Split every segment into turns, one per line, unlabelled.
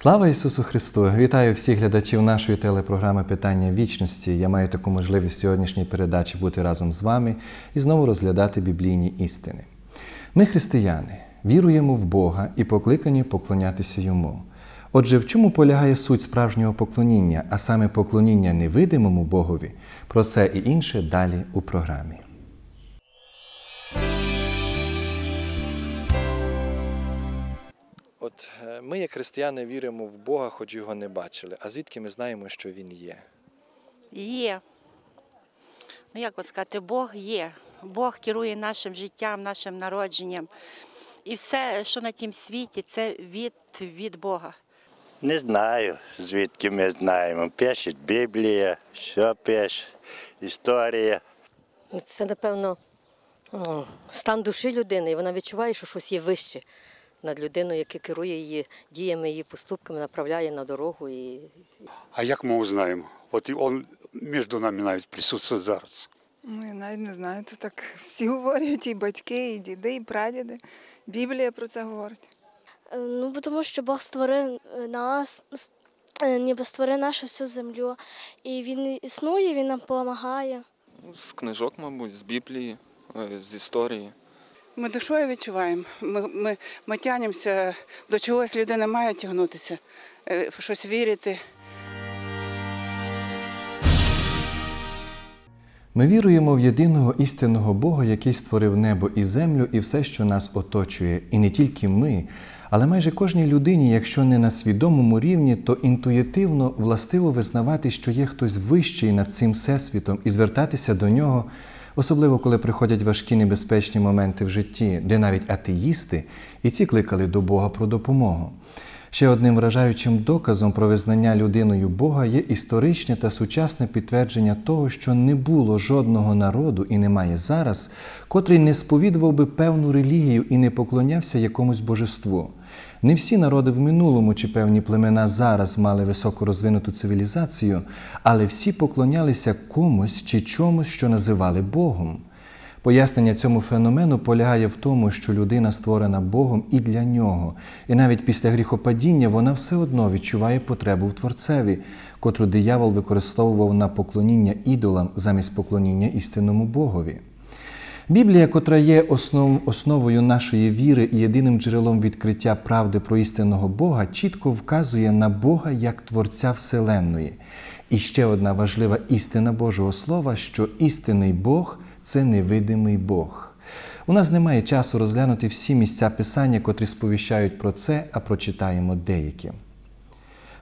Слава Ісусу Христу! Вітаю всіх глядачів нашої телепрограми Питання вічності. Я маю таку можливість в сьогоднішній передачі бути разом з вами і знову розглядати біблійні істини. Ми, християни, віруємо в Бога і покликані поклонятися Йому. Отже, в чому полягає суть справжнього поклоніння, а саме поклоніння невидимому Богові? Про це і інше далі у програмі. Ми, як християни, віримо в Бога, хоч його не бачили. А звідки ми знаємо, що Він є?
Є. Ну, як от сказати, Бог є. Бог керує нашим життям, нашим народженням. І все, що на тім світі, це від, від Бога.
Не знаю, звідки ми знаємо. Пише Біблія, що пише, історія.
Ну, Це, напевно, стан душі людини, і вона відчуває, що щось є вище над людиною, яке керує її діями, її поступками, направляє на дорогу. І...
А як ми узнаємо? От і він між нами навіть присутствує зараз.
Ну, я навіть не знаю, то так всі говорять, і батьки, і діди, і прадіди. Біблія про це говорить.
Е, Ну, тому що Бог створив е, нас, е, ніби створив нашу всю землю. І він існує, він нам допомагає.
Ну, З книжок, мабуть, з Біблії, з історії.
Ми душою відчуваємо. Ми, ми, ми тягнемося до чогось людина має тягнутися, е, в щось вірити.
Ми віруємо в єдиного істинного Бога, який створив небо і землю і все, що нас оточує. І не тільки ми, але майже кожній людині, якщо не на свідомому рівні, то інтуїтивно властиво визнавати, що є хтось вищий над цим всесвітом, і звертатися до нього, особливо коли приходять важкі небезпечні моменти в житті, де навіть атеїсти і ці кликали до Бога про допомогу. Ще одним вражаючим доказом про визнання людиною Бога є історичне та сучасне підтвердження того, що не було жодного народу і немає зараз, котрий не сповідував би певну релігію і не поклонявся якомусь божеству. Не всі народи в минулому чи певні племена зараз мали високо розвинуту цивілізацію, але всі поклонялися комусь чи чомусь, що називали Богом. Пояснення цьому феномену полягає в тому, що людина створена Богом і для нього, і навіть після гріхопадіння вона все одно відчуває потребу в Творцеві, котру диявол використовував на поклоніння ідолам замість поклоніння істинному Богові. Біблія, котра є основ, основою нашої віри і єдиним джерелом відкриття правди про істинного Бога, чітко вказує на Бога як Творця Вселенної. І ще одна важлива істина Божого Слова, що істинний Бог це невидимий Бог. У нас немає часу розглянути всі місця Писання, котрі сповіщають про це, а прочитаємо деякі.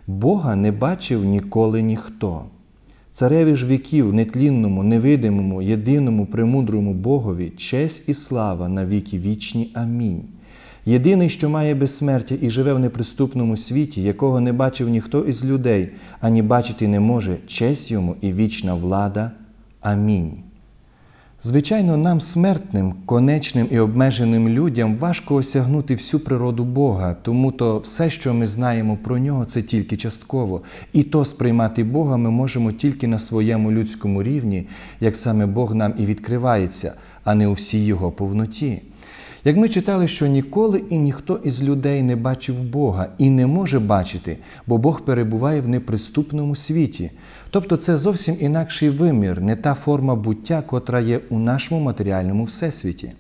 Бога не бачив ніколи ніхто. Цареві ж віків, нетлінному, невидимому, єдиному, премудрому Богові, честь і слава на віки вічні. Амінь. Єдиний, що має безсмертя і живе в неприступному світі, якого не бачив ніхто із людей, ані бачити не може, честь йому і вічна влада. Амінь. Звичайно, нам, смертним, конечним і обмеженим людям, важко осягнути всю природу Бога, тому то все, що ми знаємо про нього, це тільки частково. І то сприймати Бога ми можемо тільки на своєму людському рівні, як саме Бог нам і відкривається, а не у всій його повноті. Як ми читали, що ніколи і ніхто із людей не бачив Бога і не може бачити, бо Бог перебуває в неприступному світі. Тобто це зовсім інакший вимір, не та форма буття, котра є у нашому матеріальному всесвіті.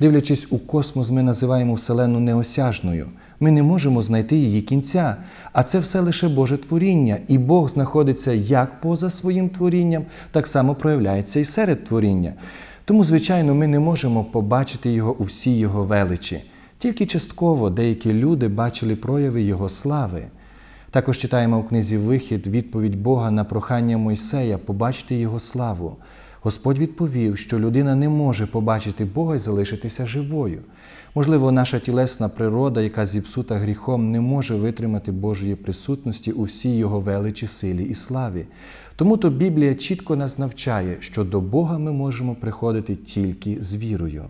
Дивлячись у космос, ми називаємо Вселену неосяжною. Ми не можемо знайти її кінця, а це все лише Боже творіння, і Бог знаходиться як поза своїм творінням, так само проявляється і серед творіння. Тому, звичайно, ми не можемо побачити його у всій його величі. Тільки частково деякі люди бачили прояви Його слави. Також читаємо в книзі Вихід відповідь Бога на прохання Мойсея побачити Його славу. Господь відповів, що людина не може побачити Бога і залишитися живою. Можливо, наша тілесна природа, яка зіпсута гріхом, не може витримати Божої присутності у всій Його величі, силі і славі. Тому то Біблія чітко нас навчає, що до Бога ми можемо приходити тільки з вірою.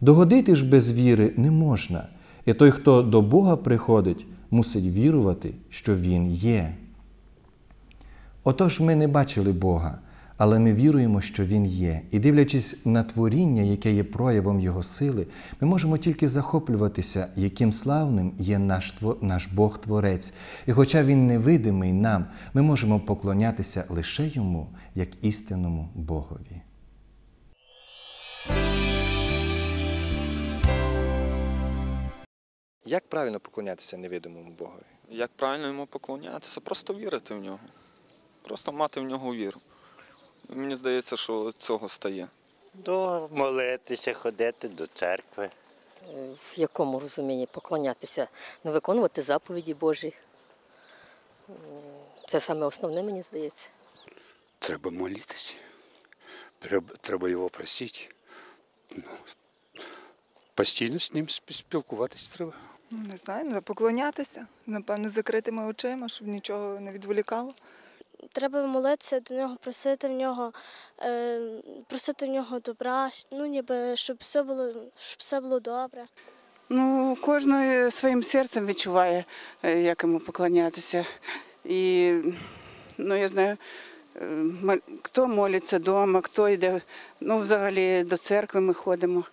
Догодити ж без віри не можна, і той, хто до Бога приходить, мусить вірувати, що Він є. Отож ми не бачили Бога, але ми віруємо, що Він є. І дивлячись на творіння, яке є проявом Його сили, ми можемо тільки захоплюватися, яким славним є наш, Тво- наш Бог Творець. І хоча Він невидимий нам, ми можемо поклонятися лише Йому, як істинному Богові. Як правильно поклонятися невидимому Богові?
Як правильно йому поклонятися? Просто вірити в нього. Просто мати в нього віру. Мені здається, що цього стає.
До молитися, ходити до церкви.
В якому розумінні поклонятися, ну, виконувати заповіді Божі. Це саме основне, мені здається.
Треба молитися. Треба, його просити. Ну, постійно з ним спі- спілкуватись треба.
Ну, не знаю, ну, поклонятися, напевно, з закритими очима, щоб нічого не відволікало.
Треба молитися до нього, просити в нього, е, просити в нього добра, ну ніби щоб все було, щоб все було добре.
Ну, кожен своїм серцем відчуває, е, як йому поклонятися. І ну, я знаю, е, хто молиться вдома, хто йде, ну, взагалі до церкви ми ходимо.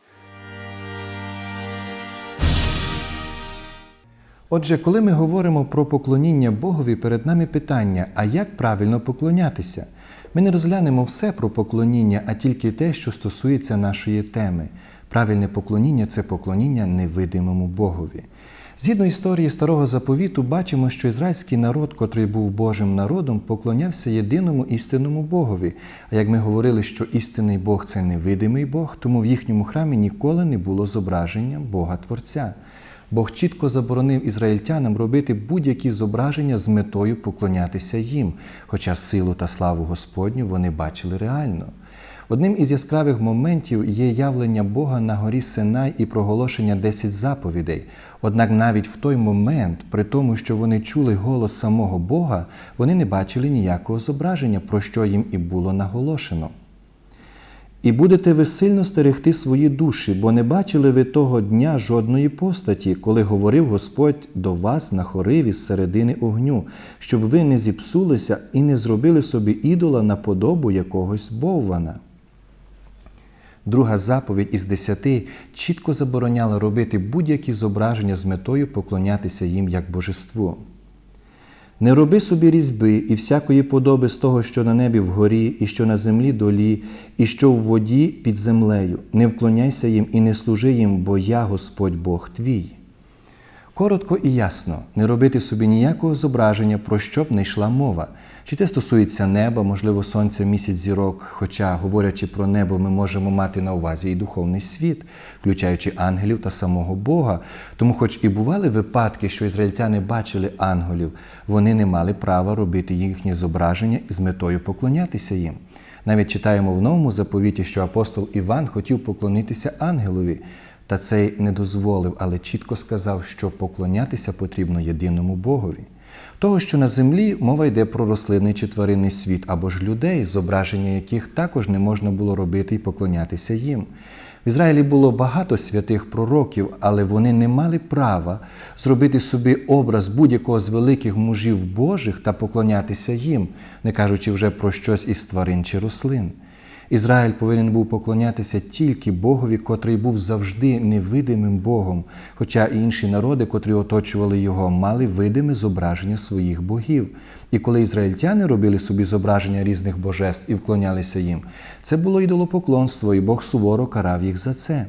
Отже, коли ми говоримо про поклоніння Богові, перед нами питання: а як правильно поклонятися? Ми не розглянемо все про поклоніння, а тільки те, що стосується нашої теми. Правильне поклоніння це поклоніння невидимому Богові. Згідно історії старого заповіту, бачимо, що ізраїльський народ, котрий був Божим народом, поклонявся єдиному істинному Богові. А як ми говорили, що істинний Бог це невидимий Бог, тому в їхньому храмі ніколи не було зображення Бога Творця. Бог чітко заборонив ізраїльтянам робити будь-які зображення з метою поклонятися їм, хоча силу та славу Господню вони бачили реально. Одним із яскравих моментів є явлення Бога на горі Синай і проголошення 10 заповідей. Однак навіть в той момент, при тому, що вони чули голос самого Бога, вони не бачили ніякого зображення, про що їм і було наголошено. І будете ви сильно стерегти свої душі, бо не бачили ви того дня жодної постаті, коли говорив Господь до вас на хориві з середини огню, щоб ви не зіпсулися і не зробили собі ідола на подобу якогось боввана. Друга заповідь із десяти чітко забороняла робити будь-які зображення з метою поклонятися їм як божеству. Не роби собі різьби і всякої подоби з того, що на небі вгорі, і що на землі долі, і що в воді під землею. Не вклоняйся їм і не служи їм, бо я Господь Бог твій. Коротко і ясно, не робити собі ніякого зображення, про що б не йшла мова. Чи це стосується неба, можливо, сонця, місяць, зірок, хоча, говорячи про небо, ми можемо мати на увазі і духовний світ, включаючи ангелів та самого Бога. Тому, хоч і бували випадки, що ізраїльтяни бачили ангелів, вони не мали права робити їхні зображення з метою поклонятися їм. Навіть читаємо в новому заповіті, що апостол Іван хотів поклонитися ангелові, та цей не дозволив, але чітко сказав, що поклонятися потрібно єдиному Богові. Того, що на землі мова йде про рослинний чи тваринний світ або ж людей, зображення яких також не можна було робити і поклонятися їм. В Ізраїлі було багато святих пророків, але вони не мали права зробити собі образ будь-якого з великих мужів Божих та поклонятися їм, не кажучи вже про щось із тварин чи рослин. Ізраїль повинен був поклонятися тільки Богові, котрий був завжди невидимим Богом, хоча і інші народи, котрі оточували його, мали видиме зображення своїх богів. І коли ізраїльтяни робили собі зображення різних божеств і вклонялися їм, це було ідолопоклонство, і Бог суворо карав їх за це.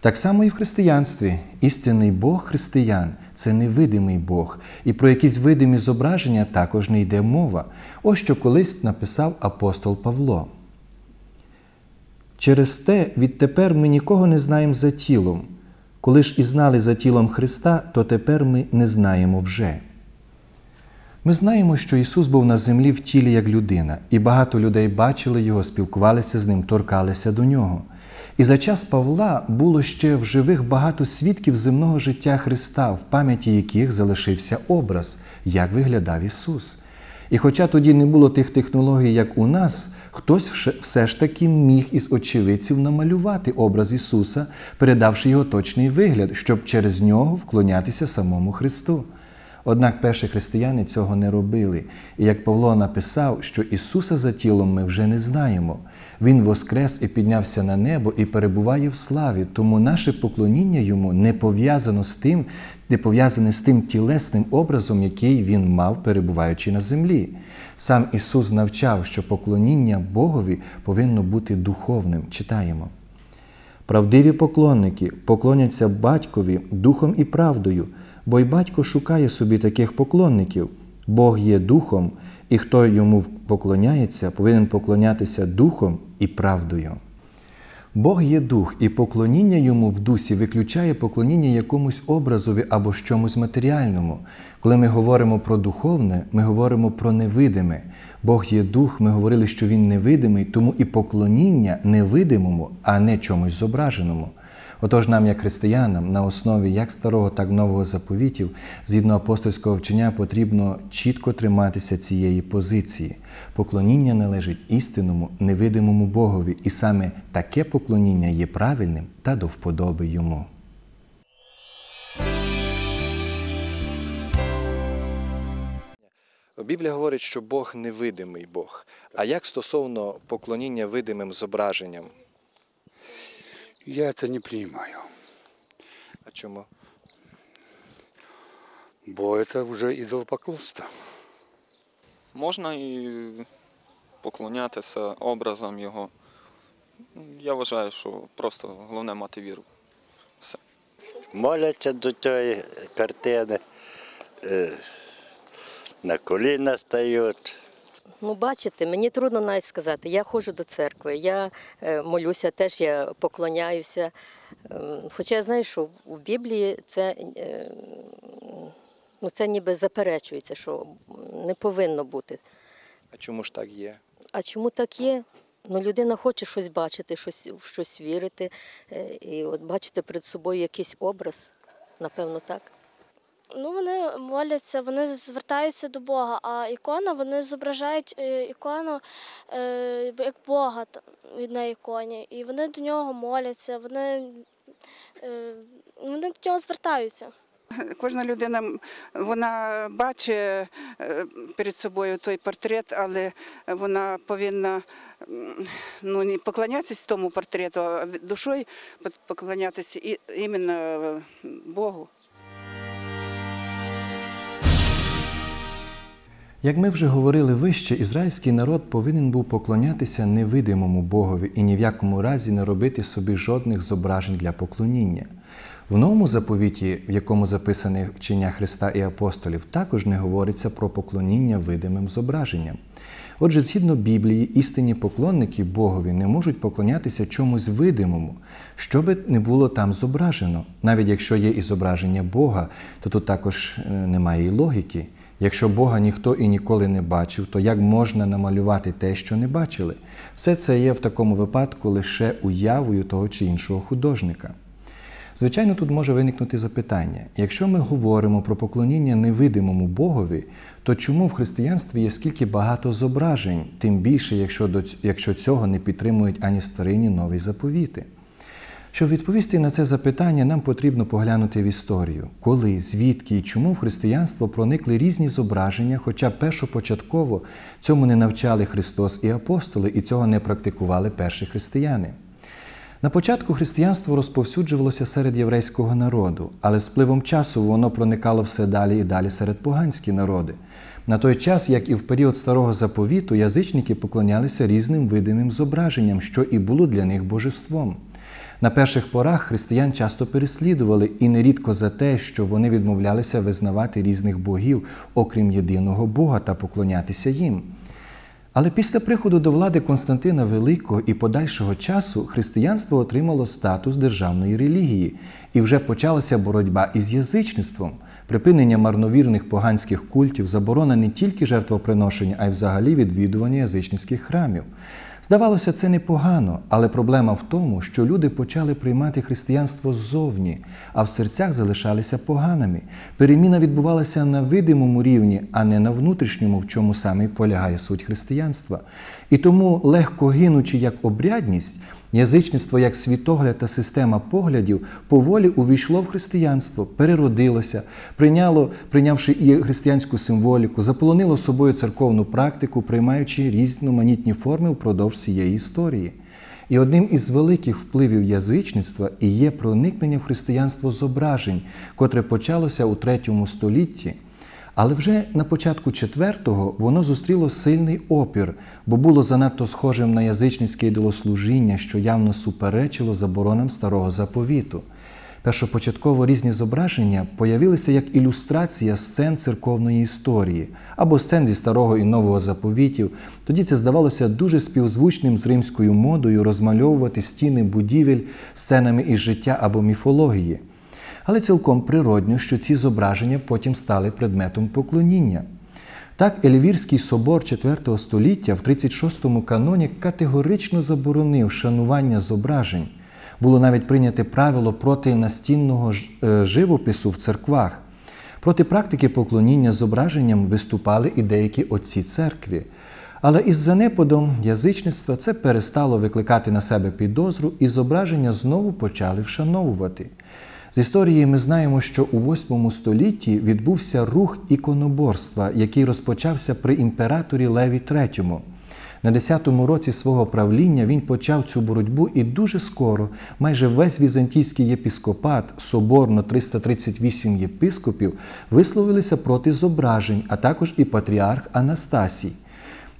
Так само і в християнстві. Істинний Бог християн це невидимий Бог, і про якісь видимі зображення також не йде мова. Ось що колись написав апостол Павло. Через те відтепер ми нікого не знаємо за тілом. Коли ж і знали за тілом Христа, то тепер ми не знаємо вже. Ми знаємо, що Ісус був на землі в тілі як людина, і багато людей бачили Його, спілкувалися з Ним, торкалися до Нього. І за час Павла було ще в живих багато свідків земного життя Христа, в пам'яті яких залишився образ, як виглядав Ісус. І хоча тоді не було тих технологій, як у нас, хтось все ж таки міг із очевидців намалювати образ Ісуса, передавши його точний вигляд, щоб через нього вклонятися самому Христу. Однак перші християни цього не робили. І як Павло написав, що Ісуса за тілом ми вже не знаємо. Він воскрес і піднявся на небо і перебуває в славі, тому наше поклоніння йому не пов'язано з тим, не пов'язане з тим тілесним образом, який він мав, перебуваючи на землі. Сам Ісус навчав, що поклоніння Богові повинно бути духовним. Читаємо. Правдиві поклонники поклоняться батькові духом і правдою, бо й батько шукає собі таких поклонників. Бог є духом, і хто йому поклоняється, повинен поклонятися духом і правдою. Бог є дух, і поклоніння йому в дусі виключає поклоніння якомусь образові або чомусь матеріальному. Коли ми говоримо про духовне, ми говоримо про невидиме. Бог є дух, ми говорили, що він невидимий, тому і поклоніння невидимому, а не чомусь зображеному. Отож, нам, як християнам, на основі як старого, так і нового заповітів, згідно апостольського вчення, потрібно чітко триматися цієї позиції. Поклоніння належить істинному, невидимому Богові, і саме таке поклоніння є правильним та до вподоби йому. Біблія говорить, що Бог невидимий Бог. А як стосовно поклоніння видимим зображенням?
Я это не принимаю,
А чому?
бо это уже идолопоклонство.
Можна і поклонятися образом його. Я вважаю, що просто головне мати віру. Все.
Моляться до тієї картини, е, на коліна стають.
Ну, бачите, мені трудно навіть сказати. Я ходжу до церкви, я е, молюся, теж я поклоняюся. Ем, Хоча я знаю, що в Біблії це, е, ну, це ніби заперечується, що не повинно бути.
А чому ж так є?
А чому так є? Ну, людина хоче щось бачити, щось, в щось вірити. е, І от бачити перед собою якийсь образ, напевно, так.
Ну, вони моляться, вони звертаються до Бога, а ікона вони зображають е, ікону е, як Бога на іконі. І вони до нього моляться, вони, е, вони до нього звертаються.
Кожна людина вона бачить перед собою той портрет, але вона повинна ну, не поклонятися тому портрету, а душою поклонятися іменно Богу.
Як ми вже говорили вище, ізраїльський народ повинен був поклонятися невидимому Богові і ні в якому разі не робити собі жодних зображень для поклоніння. В новому заповіті, в якому записане вчення Христа і апостолів, також не говориться про поклоніння видимим зображенням. Отже, згідно Біблії, істинні поклонники Богові не можуть поклонятися чомусь видимому, що би не було там зображено. Навіть якщо є і зображення Бога, то тут також е, немає і логіки. Якщо Бога ніхто і ніколи не бачив, то як можна намалювати те, що не бачили? Все це є в такому випадку лише уявою того чи іншого художника. Звичайно, тут може виникнути запитання: якщо ми говоримо про поклоніння невидимому Богові, то чому в християнстві є скільки багато зображень, тим більше, якщо, якщо цього не підтримують ані старі, ні нові заповіти? Щоб відповісти на це запитання, нам потрібно поглянути в історію, коли, звідки і чому в християнство проникли різні зображення, хоча першопочатково цьому не навчали Христос і апостоли, і цього не практикували перші християни. На початку християнство розповсюджувалося серед єврейського народу, але з пливом часу воно проникало все далі і далі серед поганські народи. На той час, як і в період старого заповіту, язичники поклонялися різним видимим зображенням, що і було для них божеством. На перших порах християн часто переслідували і нерідко за те, що вони відмовлялися визнавати різних богів, окрім єдиного Бога, та поклонятися їм. Але після приходу до влади Константина Великого і подальшого часу християнство отримало статус державної релігії, і вже почалася боротьба із язичництвом, припинення марновірних поганських культів, заборона не тільки жертвоприношення, а й взагалі відвідування язичницьких храмів. Здавалося, це непогано, але проблема в тому, що люди почали приймати християнство ззовні, а в серцях залишалися поганими. Переміна відбувалася на видимому рівні, а не на внутрішньому, в чому саме полягає суть християнства. І тому, легко гинучи як обрядність, Язичництво як світогляд та система поглядів поволі увійшло в християнство, переродилося, прийняло, прийнявши і християнську символіку, заполонило собою церковну практику, приймаючи різноманітні форми впродовж цієї історії. І одним із великих впливів язичництва і є проникнення в християнство зображень, котре почалося у третьому столітті. Але вже на початку IV воно зустріло сильний опір, бо було занадто схожим на язичницьке ідолослужіння, що явно суперечило заборонам старого заповіту. Першопочатково різні зображення появилися як ілюстрація сцен церковної історії або сцен зі старого і нового заповітів. Тоді це здавалося дуже співзвучним з римською модою розмальовувати стіни будівель сценами із життя або міфології. Але цілком природньо, що ці зображення потім стали предметом поклоніння. Так, Елівірський собор IV століття в 36-му каноні категорично заборонив шанування зображень. Було навіть прийняте правило проти настінного е, живопису в церквах. Проти практики поклоніння зображенням виступали і деякі отці церкві. Але із занепадом язичництва це перестало викликати на себе підозру, і зображення знову почали вшановувати. З історії ми знаємо, що у VIII столітті відбувся рух іконоборства, який розпочався при імператорі Леві III. На 10-му році свого правління він почав цю боротьбу і дуже скоро майже весь візантійський єпіскопат, соборно 338 єпископів, висловилися проти зображень, а також і патріарх Анастасій.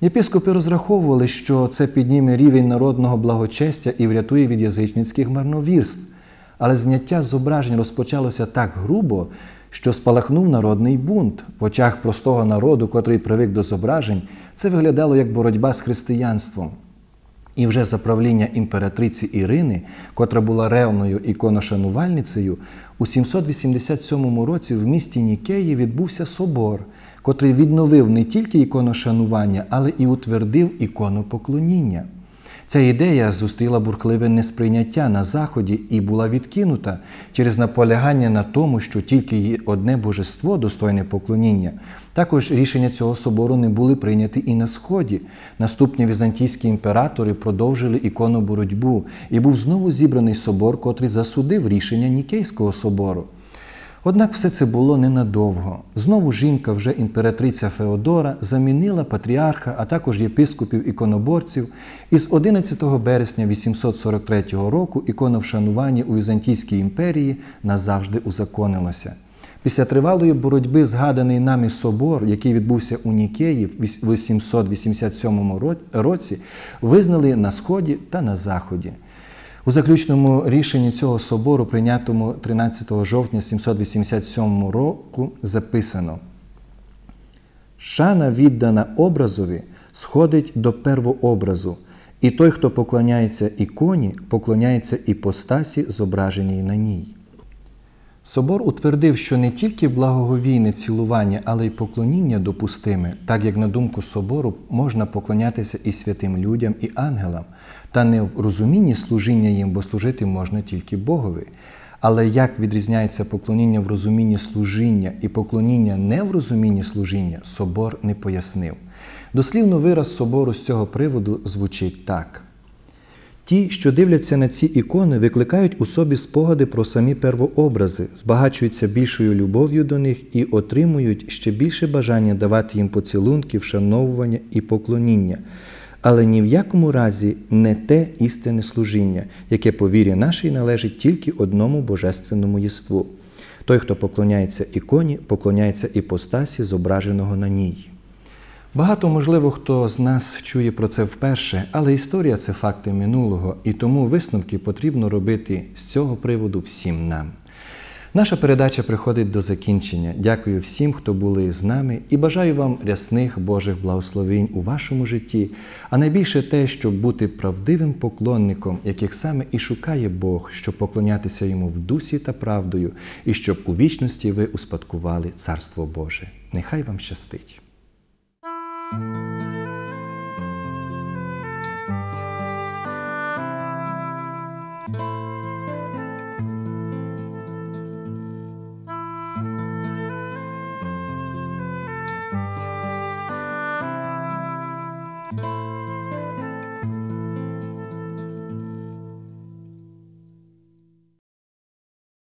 Єпископи розраховували, що це підніме рівень народного благочестя і врятує від язичницьких марновірств. Але зняття зображень розпочалося так грубо, що спалахнув народний бунт в очах простого народу, котрий привик до зображень, це виглядало як боротьба з християнством. І вже за правління імператриці Ірини, котра була ревною іконошанувальницею, у 787 році в місті Нікеї відбувся собор, котрий відновив не тільки іконошанування, але і утвердив іконопоклоніння. Ця ідея зустріла бурхливе несприйняття на Заході і була відкинута через наполягання на тому, що тільки є одне божество достойне поклоніння. Також рішення цього собору не були прийняті і на Сході. Наступні візантійські імператори продовжили ікону боротьбу, і був знову зібраний собор, котрий засудив рішення Нікейського собору. Однак все це було ненадовго. Знову жінка, вже імператриця Феодора, замінила патріарха, а також єпископів іконоборців, і з 11 березня 843 року ікона вшанування у Візантійській імперії назавжди узаконилося. Після тривалої боротьби згаданий нами собор, який відбувся у Нікеї в 887 році, визнали на Сході та на Заході. У заключному рішенні цього собору, прийнятому 13 жовтня 787 року, записано: Шана віддана образові сходить до первообразу, і той, хто поклоняється іконі, поклоняється іпостасі, зображеній на ній. Собор утвердив, що не тільки благоговійне цілування, але й поклоніння допустиме, так як на думку собору можна поклонятися і святим людям, і ангелам, та не в розумінні служіння їм, бо служити можна тільки Богові. Але як відрізняється поклоніння в розумінні служіння і поклоніння не в розумінні служіння, собор не пояснив. Дослівно вираз собору з цього приводу звучить так. Ті, що дивляться на ці ікони, викликають у собі спогади про самі первообрази, збагачуються більшою любов'ю до них і отримують ще більше бажання давати їм поцілунки, вшановування і поклоніння, але ні в якому разі не те істинне служіння, яке по вірі нашій належить тільки одному божественному єству. Той, хто поклоняється іконі, поклоняється іпостасі, зображеного на ній. Багато, можливо, хто з нас чує про це вперше, але історія це факти минулого, і тому висновки потрібно робити з цього приводу всім нам. Наша передача приходить до закінчення. Дякую всім, хто були з нами, і бажаю вам рясних Божих благословень у вашому житті, а найбільше те, щоб бути правдивим поклонником, яких саме і шукає Бог, щоб поклонятися йому в дусі та правдою, і щоб у вічності ви успадкували Царство Боже. Нехай вам щастить! Música